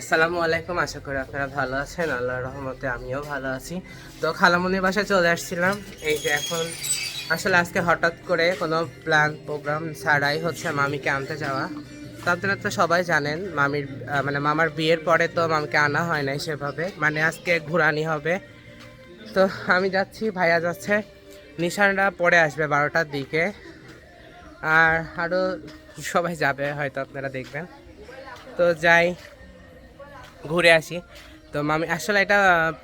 আসসালামু আলাইকুম, আশা করি আপনারা ভালো আছেন। আল্লাহর রহমতে আমিও ভালো আছি। তো খালামুনির বাসায় চলে আসছিলাম। এই যে এখন, আসলে আজকে হঠাৎ করে কোনো প্ল্যান প্রোগ্রাম ছাড়াই হচ্ছে মামিকে আনতে যাওয়া। তো আপনারা তো সবাই জানেন, মামির মানে মামার বিয়ের পরে তো মামিকে আনা হয় নাই সেভাবে। মানে আজকে ঘুরানি হবে। তো আমি যাচ্ছি, ভাইয়া যাচ্ছে। নিশানরা পরে আসবে বারোটার দিকে। আর আরও সবাই যাবে, হয়তো আপনারা দেখবেন। তো যাই ঘুরে আসি। তো মামি, আসলে এটা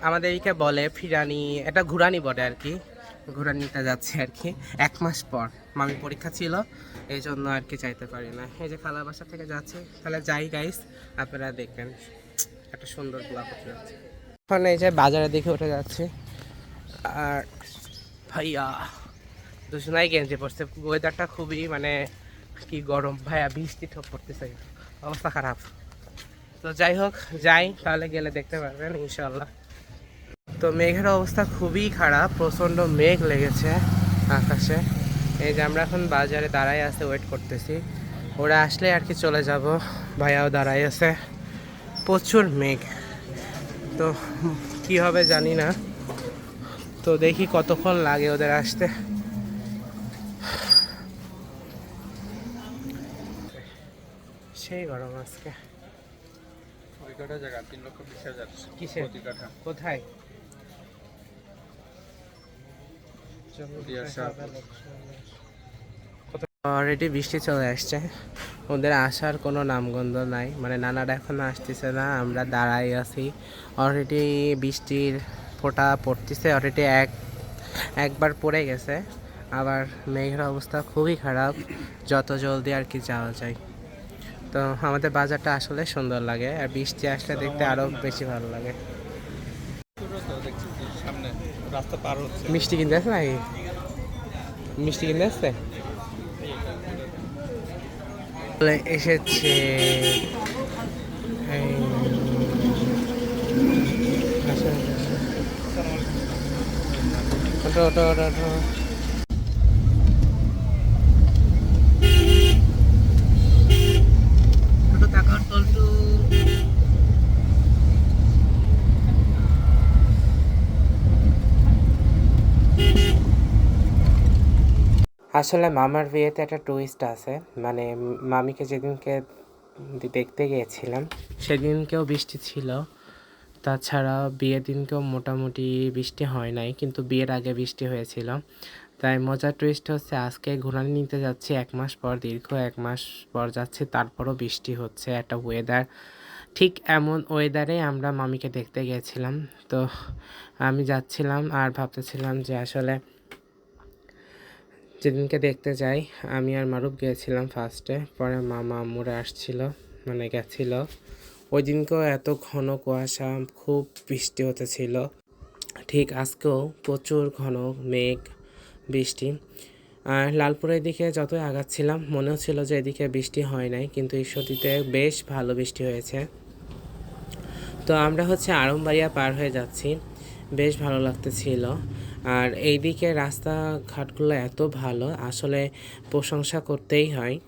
আমাদের এদিকে বলে ফিরানি, এটা ঘুরানি বলে আর কি। ঘুরানিটা যাচ্ছে আর কি, এক মাস পর। মামি পরীক্ষা ছিল, এই জন্য আর কি যাইতে পারি না। এই যে খালা বাসা থেকে যাচ্ছে, তাহলে যাই গাইস আপনারা দেখবেন। একটা সুন্দর উঠে যাচ্ছে এখন এই যে বাজারের দিকে উঠে যাচ্ছে। আর ভাইয়া, দুজনাই গেঞ্জি পড়ছে ওয়েদারটা খুবই মানে কি গরম। ভাইয়া বৃষ্টি ঠোপ পড়তেছে অবস্থা খারাপ। তো যাই হোক, যাই, তাহলে গেলে দেখতে পারবেন ইনশাল্লাহ তো মেঘের অবস্থা খুবই খারাপ, প্রচণ্ড মেঘ লেগেছে আকাশে। এই যে আমরা এখন বাজারে দাঁড়াই আছে ওয়েট করতেছি। ওরা আসলে আর কি চলে যাব? ভাইয়াও দাঁড়াই আছে। প্রচুর মেঘ। তো কি হবে জানি না। তো দেখি কতক্ষণ লাগে ওদের আসতে। সেই গরম আজকে। কটা জায়গা তিন লক্ষ বিশ হাজার? প্রতি কাঠা কোথায়? অলরেডি বৃষ্টি চলে আসছে। ওদের আসার কোনো নামগন্ধ নাই। মানে নানারা এখন আসতেছে না আমরা দাঁড়াই আছি। অলরেডি বৃষ্টির ফোঁটা পড়তেছে অলরেডি এক একবার পড়ে গেছে। আবার মেঘের অবস্থা খুবই খারাপ। যত জলদি আর কি যাওয়া যায়। তো আমাদের বাজারটা আসলে সুন্দর লাগে আর বৃষ্টি আসলে দেখতে আরও বেশি ভালো লাগে মিষ্টি কিনতে আসছে নাকি মিষ্টি কিনতে আসছে এসেছে এই, আসো, আসো। আসলে মামার বিয়েতে একটা টুইস্ট আছে। মানে মামিকে যেদিনকে দেখতে গিয়েছিলাম, সেদিনকেও বৃষ্টি ছিল। তাছাড়া বিয়ের দিনকেও মোটামুটি বৃষ্টি হয় নাই, কিন্তু বিয়ের আগে বৃষ্টি হয়েছিল। তাই মজার টুইস্ট হচ্ছে আজকে ঘোরানি নিতে যাচ্ছি এক মাস পর, দীর্ঘ এক মাস পর যাচ্ছি, তারপরও বৃষ্টি হচ্ছে, একটা ওয়েদার ঠিক এমন ওয়েদারে আমরা মামিকে দেখতে গিয়েছিলাম। তো আমি যাচ্ছিলাম আর ভাবতেছিলাম যে আসলে যেদিনকে দেখতে যাই, আমি আর মারুফ গিয়েছিলাম ফার্স্টে পরে মামা, আম্মুরা আসছিল মানে গেছিল। ওই দিনকেও এত ঘন কুয়াশা, খুব বৃষ্টি হতেছিল ঠিক আজকেও প্রচুর ঘন মেঘ, বৃষ্টি। আর লালপুরের দিকে যতই আগাচ্ছিলাম মনে হচ্ছিল যে এদিকে বৃষ্টি হয় নাই, কিন্তু ঈশ্বরদীতে বেশ ভালো বৃষ্টি হয়েছে। তো আমরা হচ্ছে আড়মবাড়িয়া পার হয়ে যাচ্ছি। বেশ ভালো লাগতেছিল। আর এইদিকে রাস্তাঘাটগুলো এত ভালো, আসলে প্রশংসা করতেই হয়।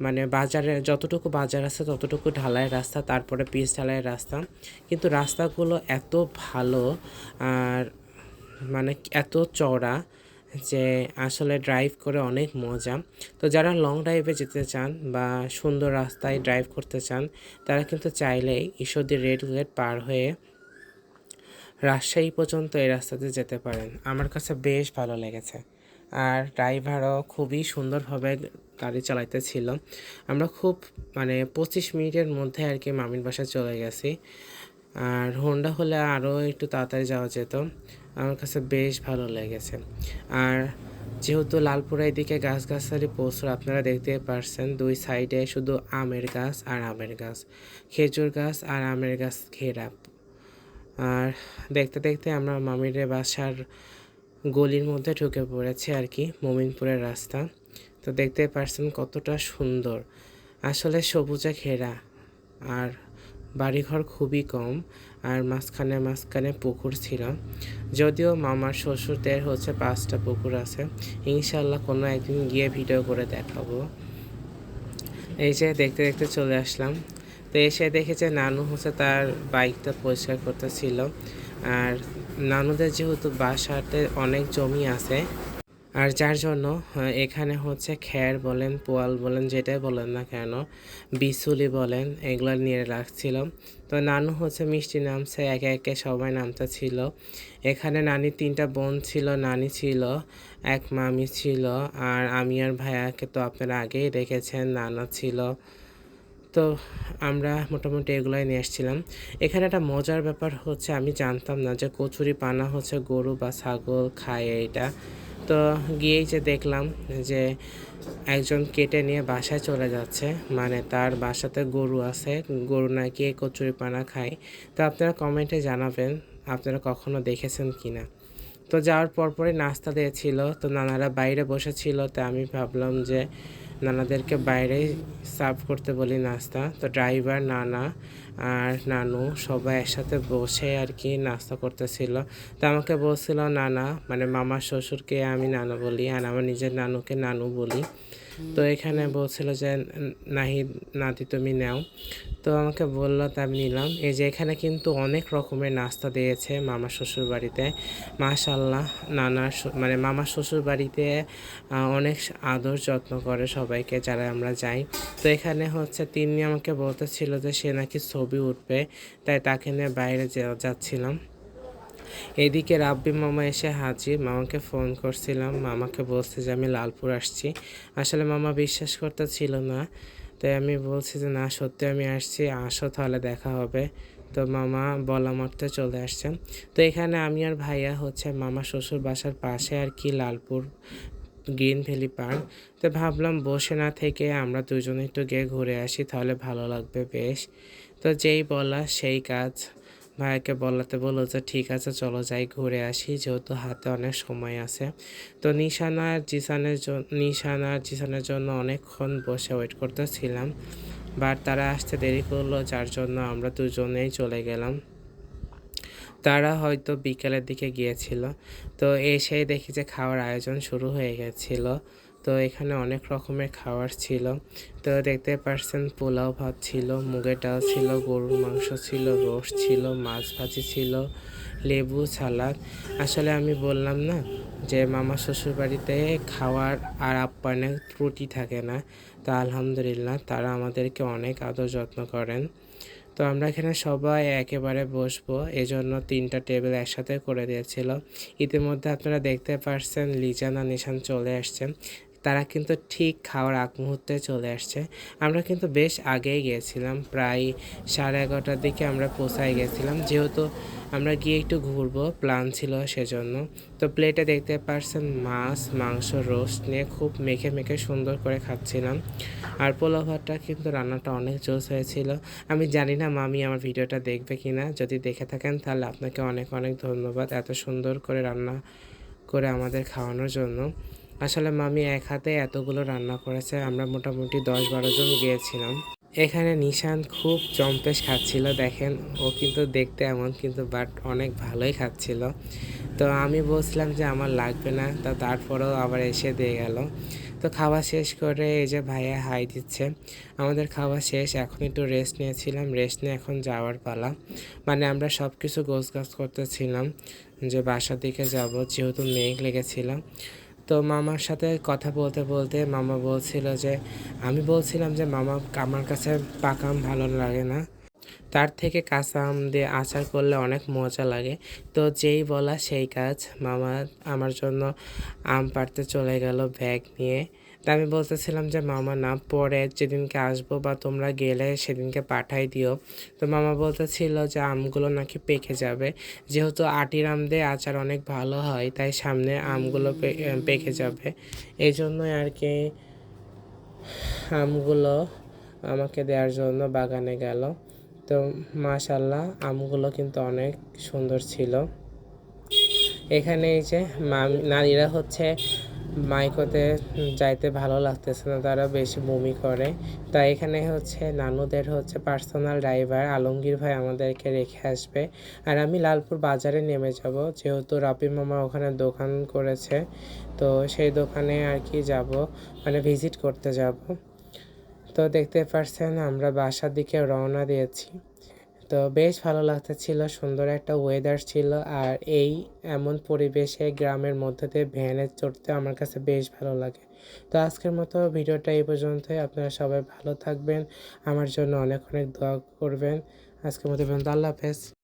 মানে বাজারে যতটুকু বাজার আছে ততটুকু ঢালাই রাস্তা, তারপরে পিচ ঢালাই রাস্তা। কিন্তু রাস্তাগুলো এত ভালো আর মানে এত চওড়া যে আসলে ড্রাইভ করে অনেক মজা। তো যারা লং ড্রাইভে যেতে চান বা সুন্দর রাস্তায় ড্রাইভ করতে চান, তারা কিন্তু চাইলেই ঈশ্বরদী রেড গেট পার হয়ে রাজশাহী পর্যন্ত এই রাস্তাতে যেতে পারেন। আমার কাছে বেশ ভালো লেগেছে। আর ড্রাইভারও খুবই সুন্দরভাবে গাড়ি চালাইতেছিল। আমরা খুব মানে পঁচিশ মিনিটের মধ্যে আর কি মামির বাসায় চলে গেছি। আর হোন্ডা হলে আরও একটু তাড়াতাড়ি যাওয়া যেত। আমার কাছে বেশ ভালো লেগেছে। আর যেহেতু লালপুরা এদিকে গাছগাছালি প্রচুর, আপনারা দেখতে পারছেন, দুই সাইডে শুধু আমের গাছ আর আমের গাছ। খেজুর গাছ আর আমের গাছ ঘেরা। আর দেখতে দেখতে আমরা মামিরে বাসার গলির মধ্যে ঢুকে পড়েছে আর কি, মোমিনপুরের রাস্তা। তো দেখতে পারছেন কতটা সুন্দর। আসলে সবুজে ঘেরা আর বাড়িঘর খুবই কম আর মাঝখানে মাঝখানে পুকুর ছিল। যদিও মামার শ্বশুরদের হচ্ছে পাঁচটা পুকুর আছে ইনশাল্লাহ কোনো একদিন গিয়ে ভিডিও করে দেখাবো। এই যে দেখতে দেখতে চলে আসলাম। তো এসে দেখেছে নানু হচ্ছে তার বাইকটা পরিষ্কার করতেছিল। আর নানুদের যেহেতু বাসাতে অনেক জমি আছে, আর যার জন্য এখানে হচ্ছে খ্যার বলেন, পোয়াল বলেন, যেটাই বলেন না কেন, বিচুলি বলেন, এগুলো নিয়ে রাখছিল। তো নানু হচ্ছে মিষ্টি নামছে, একে একে সবাই নামতে ছিল এখানে নানি তিনটা বোন ছিল, নানি ছিল, এক মামি ছিল, আর আমি আর ভাইয়াকে তো আপনারা আগেই দেখেছেন, নানা ছিল। তো আমরা মোটামুটি এগুলোই নিয়ে এসেছিলাম এখানে একটা মজার ব্যাপার হচ্ছে আমি জানতাম না যে কচুরি পানা হচ্ছে গরু বা ছাগল খায় এটা। তো গিয়েই যে দেখলাম যে একজন কেটে নিয়ে বাসায় চলে যাচ্ছে মানে তার বাসাতে গরু আছে, গরু নাকি কচুরি পানা খায়। তো আপনারা কমেন্টে জানাবেন, আপনারা কখনো দেখেছেন কি না তো যাওয়ার পরপরই নাস্তা দিয়েছিল, তো নানারা বাইরে বসেছিল, তো আমি ভাবলাম যে নানাদেরকে বাইরেই সার্ভ করতে বলি নাস্তা। তো ড্রাইভার, নানা আর নানু সবাই একসাথে বসে আর কি নাস্তা করতেছিল। তো আমাকে বলছিল, নানা মানে মামার শ্বশুরকে আমি নানা বলি আর আমার নিজের নানুকে নানু বলি। তো এখানে বলছিল যে নাহি নাতি তুমি নাও। তো আমাকে বলল, তা আমি নিলাম। এই যে এখানে কিন্তু অনেক রকমের নাস্তা দিয়েছে মামা শ্বশুর বাড়িতে। মাশাল্লাহ নানার মানে মামা শ্বশুর বাড়িতে অনেক আদর যত্ন করে সবাইকে যারা আমরা যাই। তো এখানে হচ্ছে তিনি আমাকে বলতেছিল যে, সে নাকি ছবি উঠবে। তাই তাকে নিয়ে বাইরে যাচ্ছিলাম। এদিকে রাব্বি মামা এসে হাজির। মামাকে ফোন করছিলাম। মামাকে বলছে যে, আমি লালপুর আসছি। আসলে মামা বিশ্বাস করতে ছিল না। তাই আমি বলছি যে, না, সত্যি আমি আসছি। আসো, তাহলে দেখা হবে। তো মামা বলা মারতে চলে আসছেন। তো এখানে আমি আর ভাইয়া হচ্ছে মামা শ্বশুর বাসার পাশে আর কি লালপুর গ্রিন ভ্যালি পার্ক। তো ভাবলাম বসে না থেকে আমরা দুজনে একটু গিয়ে ঘুরে আসি, তাহলে ভালো লাগবে বেশ। তো যেই বলা সেই কাজ। ভাইয়াকে বলাতে বলল যে, ঠিক আছে, চলো যাই, ঘুরে আসি। যেহেতু হাতে অনেক সময় আছে। তো নিশানা জিসানের জন্য নিশানা আর জিসানের জন্য অনেকক্ষণ বসে ওয়েট করতেছিলাম। বাট তারা আসতে দেরি করল, যার জন্য আমরা দুজনেই চলে গেলাম। তারা হয়তো বিকেলের দিকে গিয়েছিল। তো এসেই দেখি যে, খাওয়ার আয়োজন শুরু হয়ে গেছিল। তো এখানে অনেক রকমের খাবার ছিল। তো দেখতে পারছেন, পোলাও ভাত ছিল, মুগের ডাল ছিল, গরুর মাংস ছিল, রোস্ট ছিল, মাছ ভাজি ছিল, লেবু, সালাদ। আসলে আমি বললাম না যে মামা শ্বশুর বাড়িতে খাওয়ার আর আপ্যায়নের ত্রুটি থাকে না। তো আলহামদুলিল্লাহ, তারা আমাদেরকে অনেক আদর যত্ন করেন। তো আমরা এখানে সবাই একেবারে বসবো, এজন্য তিনটা টেবিল একসাথে করে দিয়েছিল। ইতিমধ্যে আপনারা দেখতে পারছেন, লিজানা নিশান চলে আসছেন। তারা কিন্তু ঠিক খাওয়ার আগ মুহূর্তে চলে আসছে। আমরা কিন্তু বেশ আগেই গিয়েছিলাম, প্রায় সাড়ে এগারোটার দিকে আমরা পৌঁছায় গেছিলাম। যেহেতু আমরা গিয়ে একটু ঘুরবো, প্ল্যান ছিল সেজন্য। তো প্লেটে দেখতে পারছেন মাছ, মাংস, রোস্ট নিয়ে খুব মেখে মেখে সুন্দর করে খাচ্ছিলাম। আর পোলাও ভাতটা কিন্তু রান্নাটা অনেক জোস হয়েছিল। আমি জানি না মামি আমার ভিডিওটা দেখবে কি না যদি দেখে থাকেন তাহলে আপনাকে অনেক অনেক ধন্যবাদ এত সুন্দর করে রান্না করে আমাদের খাওয়ানোর জন্য। আসলে মামি এক হাতে এতগুলো রান্না করেছে, আমরা মোটামুটি দশ বারো জন গিয়েছিলাম। এখানে নিশান খুব জম্পেশ খাচ্ছিল, দেখেন। ও কিন্তু দেখতে এমন, কিন্তু বাট অনেক ভালোই খাচ্ছিল। তো আমি বলছিলাম যে আমার লাগবে না, তা তারপরেও আবার এসে দিয়ে গেল। তো খাওয়া শেষ করে এই যে ভাইয়া হাই দিচ্ছে। আমাদের খাওয়া শেষ, এখন একটু রেস্ট নিয়েছিলাম রেস্ট নিয়ে এখন যাওয়ার পালা। মানে আমরা সব কিছু গোছ গাছ করতেছিলাম যে বাসার দিকে যাব, যেহেতু মেঘ লেগেছিলাম তো মামার সাথে কথা বলতে বলতে মামা বলছিল যে, আমি বলছিলাম যে, মামা, আমার কাছে পাকা আম ভালো লাগে না। তার থেকে কাঁচা আম দিয়ে আচার করলে অনেক মজা লাগে। তো যেই বলা সেই কাজ মামা আমার জন্য আম পাড়তে চলে গেল ব্যাগ নিয়ে। তা আমি বলতেছিলাম যে, মামা, না, পরে যেদিনকে আসব বা তোমরা গেলে সেদিনকে পাঠাই দিও। তো মামা বলতেছিল যে, আমগুলো নাকি পেকে যাবে। যেহেতু আটির আম দিয়ে আচার অনেক ভালো হয়, তাই সামনে আমগুলো পেকে যাবে। এই জন্যই আর কি আমগুলো আমাকে দেওয়ার জন্য বাগানে গেল। তো মাশাল্লাহ আমগুলো কিন্তু অনেক সুন্দর ছিল। এখানে এই যে নারীরা হচ্ছে মাইকোতে যাইতে ভালো লাগতেছে না, তারা বেশি বমি করে। তাই এখানে হচ্ছে নানুদের হচ্ছে পার্সোনাল ড্রাইভার আলমগীর ভাই আমাদেরকে রেখে আসবে। আর আমি লালপুর বাজারে নেমে যাব, যেহেতু রাপি মামা ওখানে দোকান করেছে, তো সেই দোকানে আর কি যাব মানে ভিজিট করতে যাব। তো দেখতে পারছেন আমরা বাসার দিকে রওনা দিয়েছি। তো বেশ ভালো লাগতেছিল সুন্দর একটা ওয়েদার ছিল আর এই এমন পরিবেশে গ্রামের মধ্যে দিয়ে ভ্যানে চড়তে আমার কাছে বেশ ভালো লাগে। তো আজকের মতো ভিডিওটা এই পর্যন্তই, আপনারা সবাই ভালো থাকবেন, আমার জন্য অনেক অনেক দোয়া করবেন। আজকের মতো পর্যন্ত, আল্লাহ হাফেজ।